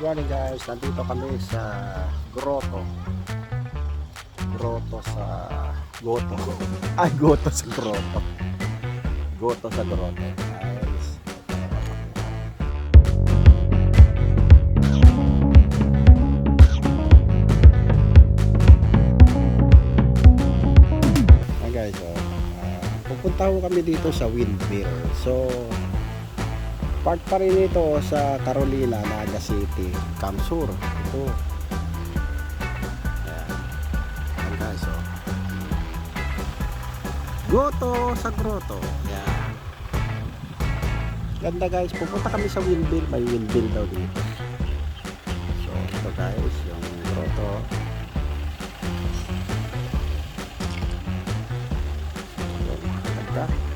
Good morning guys, nandito kami sa grotto. Grotto sa Goto. Ay, Goto sa grotto. Goto sa grotto. Guys. Guys, oh, ah, pupunta ko kami dito sa Windmill. So, part pa rin ito sa Carolina, Naga City, Kamsur. Ito. Ayan. Ayan guys, oh. Goto sa grotto. Ayan. Ganda guys, pupunta kami sa windmill. May windmill daw dito. So, ito guys, yung grotto. Ayan, Ganda.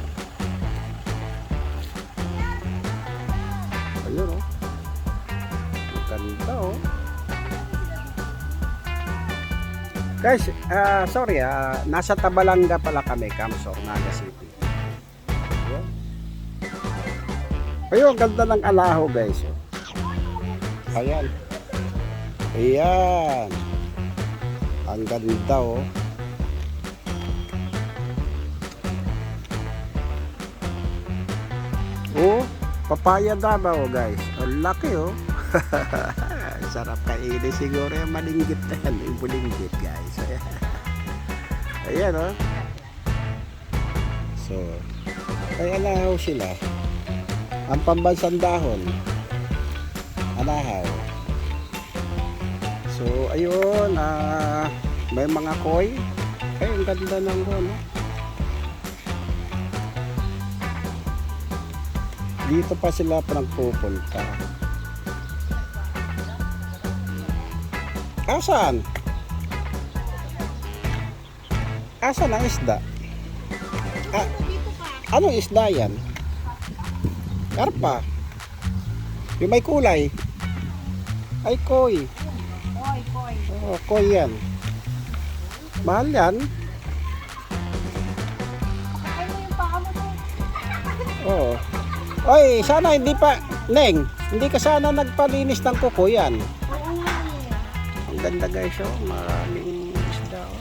Guys, ah, sorry ah, nasa Tabalanga pala kami, Kamsor, Naga City. Ayun. Ganda ng alaho guys. Oh. Ayan. Ayan. Ang ganda oh. Oh, papaya Davao guys. Ang laki oh. Sarap kainin siguro yung malinggit na yan. Yung bulinggit guys. Ayan. Ayan oh. So, ay alahaw sila. Ang pambansang dahon. Alahaw. So, ayun. ah may mga koi. Ay, ang ganda ng ano. Dito pa sila pinagpupunta. Asan? Asan ang isda? Ah, anong isda yan? Karpa. Yung may kulay. Ay, koi. Koy, koy. Oh, koi yan. Mahal yan. Oo. Oy, sana hindi pa, Neng, hindi ka sana nagpalinis ng kuko yan. Ganda guys, oh. Maraming isda, oh.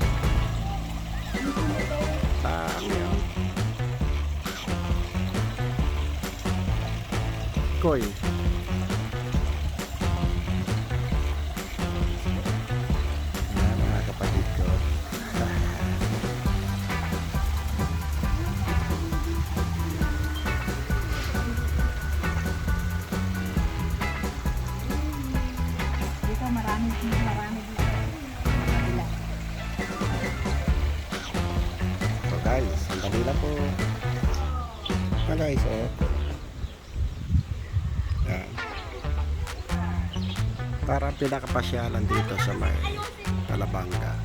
Koy. Sandali po. Ah guys, oh. Yan. Para pinakapasyalan dito sa may Talabanga.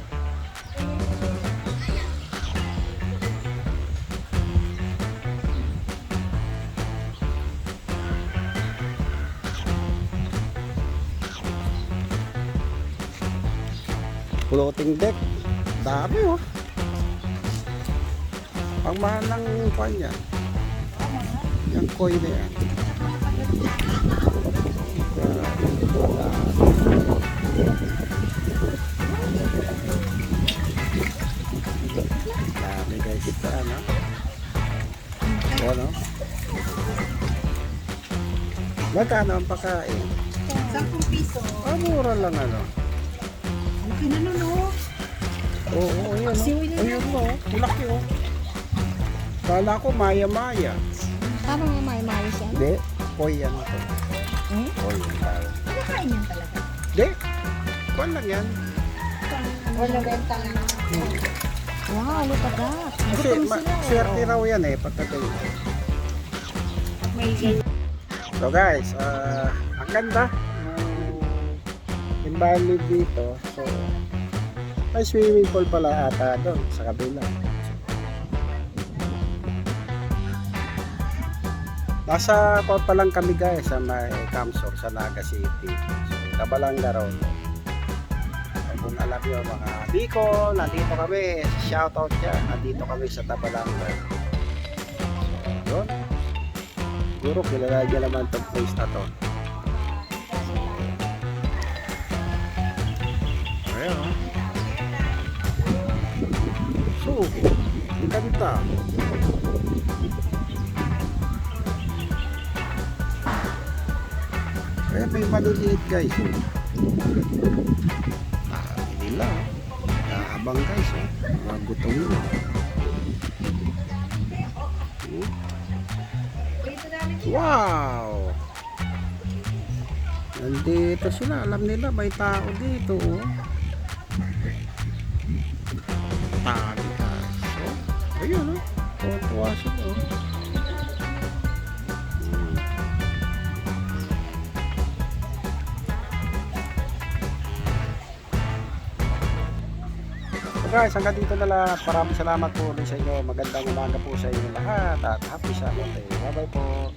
Floating deck. Dami oh. Ang mahal ng kwan yan. Yung koi na yan. Dami guys ito ano. Ano? Magkano ang pagkain? 10 piso. Ah, mura lang ano. Ang kinanuno. Oo, oo, yun. Siwi na Oh. Ayun mo. Laki oh. Kala ko maya-maya. Paano nga may maayos yan? Hindi, koi yan ito. Hmm? Koi yan tawag. Kinakain yan talaga. Hindi, kwan lang yan. Wala benta lang. Wow, look at that. Kasi ma- swerte raw yan eh, pagkatay. Ganyan. So guys, ah, ang ganda environment dito. So, may swimming pool pala ata doon sa kabila. Nasa court pa lang kami guys sa may Camsor sa Naga City. So, Tabalanga raw. Kung alam nyo mga Bicol, nandito kami. Shoutout dyan. Nandito kami sa Tabalanga. So, yun. Siguro kilala niya naman itong place na to. Oh. So, ang ganda. Kaya may maliliit guys. Dami nila. Naabang guys. Oh. Mga gutom na. Hmm. Wow! Nandito sila. Alam nila may tao dito. Oh. Dami guys. Oh. Ayun oh. Tuwa sila. Oh. So guys, hanggang dito na lang. Maraming salamat po ulit sa inyo. Magandang umaga po sa inyo lahat. At happy Sunday. Bye bye po.